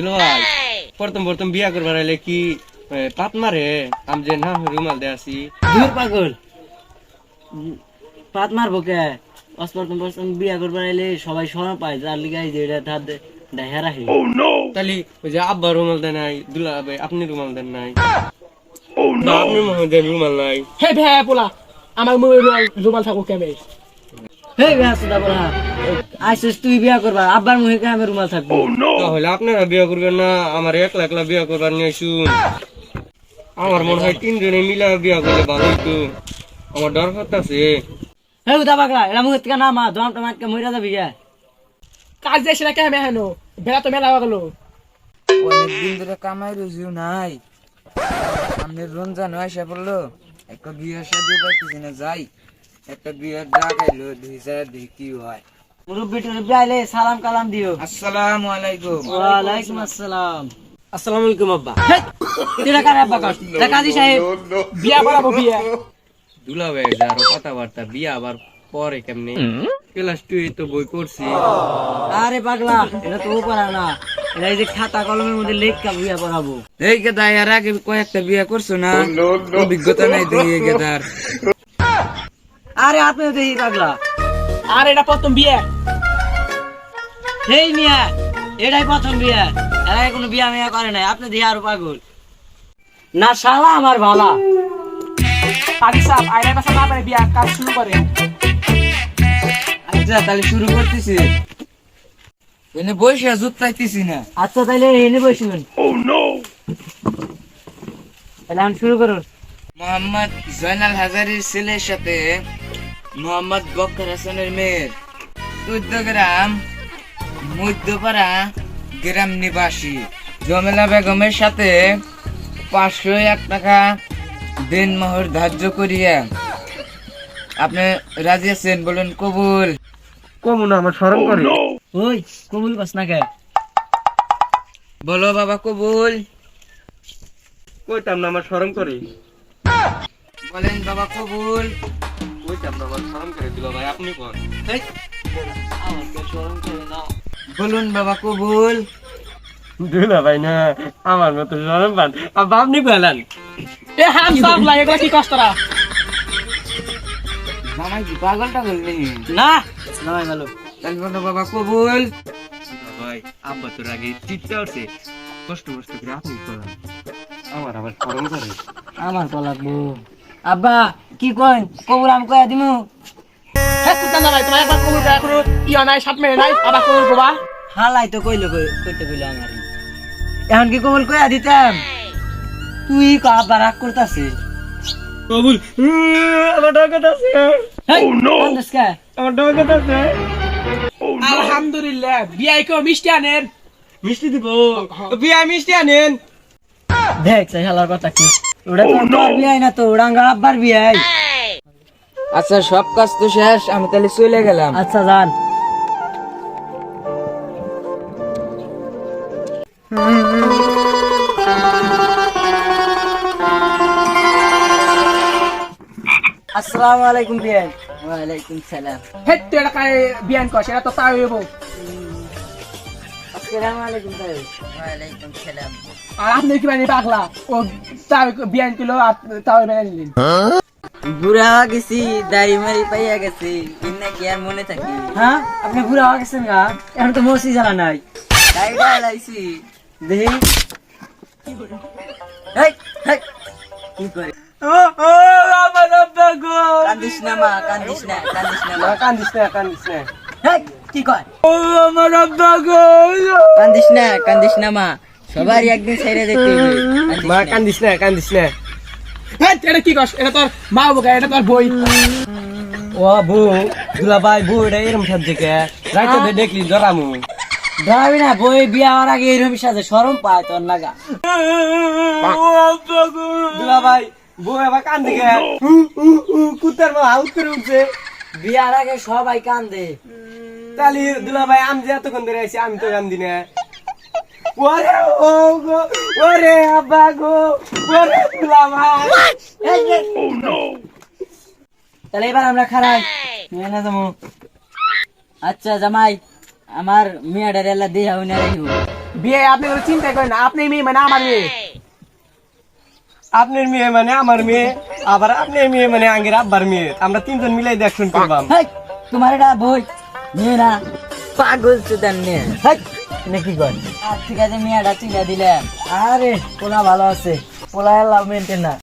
দুলা ভাই প্রথম প্রথম বিয়া করবার হলে কি পাত মারে? আমি যে না রুমাল দে আসি। দূর পাগল। পাত মারবো কে? অস্পর্তম প্রথম বিয়া করবার এলে সবাই শরম পায় যার লিগাই যে এটা দেখা রাখি। তাহলে ওই যে আব্বা রুমাল দেন নাই দুলা ভাই আপনি রুমাল দেন নাই। না, আপনি রুমাল নাই। হে ভ্যা পোলা আমার রুমাল থাকুক কেমন হে বিয়া সুদা বলা আইসিস তুই বিয়া করবা আব্বার মুখে কে আমি রুমাল থাকব? তাহলে আপনারা বিয়া করবেন না আমার একলা একলা বিয়া করবার নিয়ে শুন আমার মনে হয় তিনজনে মিলা বিয়া করলে ভালো হইতো। আমার ডর হে উদা পাগলা এটা মুখে থেকে না মা দম টমাটকে মইরা যাবি গা কাজ যাইছে না কেমন হেন? বেলা তো মেলা গেল। অনেকদিন ধরে কামাই নাই। সামনে রমজান আসা পড়ল একটা পাইতেছি না যাই। একটা বিয়ের ডাক আইলো দুই চার দুই কি হয় মুরব্বি টুরব্বি আইলে সালাম কালাম দিও। আসসালামু আলাইকুম। ওয়ালাইকুম আসসালাম। আসসালামু আলাইকুম আব্বা। তুই কারে আব্বা তা কাজী সাহেব। বিয়া করাবো বিয়া। দুলা ভাই যে আরও কথাবার্তা বিয়া আবার পরে কেমনি? ক্লাস টু তো বই পড়ছি। আরে পাগলা এটা তো পারা না। এটা এই যে খাতা কলমের মধ্যে লেখা বিয়া পড়াবো এই গেদা এর আগে কয়েকটা বিয়ে করছ না? অভিজ্ঞতা নাই এই গেদার। আরে আপনি এই পাগলা। আর এটা প্রথম বিয়ে। হেই মিয়া এটাই প্রথম বিয়া। এর আগে কোনো বিয়া মিয়া করে নাই আপনি দিয়ে আরও পাগল। না শালা আমার ভালা। কাজী সাহেব আইনের পাশে না পারে বিয়া কাজ শুরু করে। আচ্ছা তাহলে শুরু করতেছি। এনে বসে জুত পাইতেছি না। আচ্ছা তাইলে এনে বসবেন। তাহলে আমি শুরু করুন। মোহাম্মদ জয়নাল হাজারির ছেলের সাথে মোহাম্মদ বক্কর হাসানের মেয়ের চোদ্দ গ্রাম মধ্যপাড়া গ্রাম নিবাসী জমেলা বেগমের সাথে পাঁচশো এক টাকা দিন মোহর ধার্য করিয়া। আপনি রাজি আছেন বলুন কবুল? কমু না আমার স্মরণ করে। ওই কবুল বাস না কে বলো বাবা কবুল? কইতাম না আমার স্মরণ করে। বলেন বাবা কবুল। কইতাম করে দুলা ভাই আপনি বলুন বাবা কবুল। দুলা ভাই না আমার মতো পান আপনি এ হাম লাগে কি কষ্ট রা? মামাই কি পাগল টাগল নেই না। না ভালো। তাহলে বলো বাবা কবুল। ভাই আব্বা তোর আগে চিৎটা উঠছে কষ্ট কষ্ট করে আপনি করেন। আমার আবার করে। আমার তো লাগবো। আব্বা কি কইন? কবুল আমি কয়া দিমু। হে কুতা না ভাই তোমার একবার কবুল করা করো ইয়া নাই সাত মেয়ে নাই আবার কবুল করবা হালাই তো কইলো কইতে কইলো আমার। এখন কি কবুল কয়া দিতাম? তুই ক আব্বা রাগ করতাছে কবুল আমার ডগত আছে কান্দিস কে? আমার আছে আলহামদুলিল্লাহ বিয়াই কেউ মিষ্টি আনেন। মিষ্টি দিব। বিয়া মিষ্টি আনেন। দেখ সেই হালার কথা কি? ওটা তো তোর বিয়াই না তো ওরাঙ্গা আব্বার বিয়াই আচ্ছা সব কাজ তো শেষ আমি তাহলে চলে গেলাম। আচ্ছা যান। আসসালামু আলাইকুম বিয়াই ওয়ালাইকুম সালাম। হে তুই এটা বিয়ান কর সেটা তো তাই হইব। আপনি কি মানে পাগলা? ও বিয়ান কিলো তাও নিলেন। বুড়া হয়ে গেছি দাড়ি মারি পাইয়া গেছি কিনা কি আর মনে থাকি? হ্যাঁ? আপনি বুড়া হয়ে গেছেন গা এখন তো মসি জ্বালা নাই। দাড়িটা লাইছি করে? কান্দিস না মা কান্দিস না কান্দিস না মা। কান্দিস না কান্দিস না। কি কয় কান্দিস না কান্দিস না মা। সবারই একদিন ছেড়ে মা না। কান্দিস না কান্দিস না। হে এটা কি কস এটা তোর মা বোকা এটা তোর বই। ও বউ বউ এটা এরম রাইতে দেখলি জরামু ধরাবি না বই বিয়া হওয়ার আগে এরকম সাথে সরম পায় তোর নাগা দুলা ভাই বউ আবার কান্দে কুত্তার মা হাউস করে উঠছে। বিয়ার আগে সবাই কান্দে। তালি দুলা ভাই আমি যে এতক্ষণ ধরে আছি আমি তো কান্দি না। ওরে ও গো ওরে আব্বা গো ওরে দুলা ভাই। তাহলে এবার আমরা খারাই। না যাব। আচ্ছা জামাই আমার মেয়েটার এলা দেহা হইনা রাখিব বিয়ে আপনি কোনো চিন্তা করেন আপনি মেয়ে মানে আমার মেয়ে। আপনার মেয়ে মানে আমার মেয়ে আবার আপনার মেয়ে মানে আঙ্গের আব্বার মেয়ে। আমরা তিনজন মিলাই দেখুন করবাম তোমার এটা বই। নিয়ে না পাগল নিয়ে হেই, নাকি কর? আর ঠিক আছে মেয়েটা চিনে দিলে আরে পোলা ভালো আছে। পোলা লাভ মেনটেন না।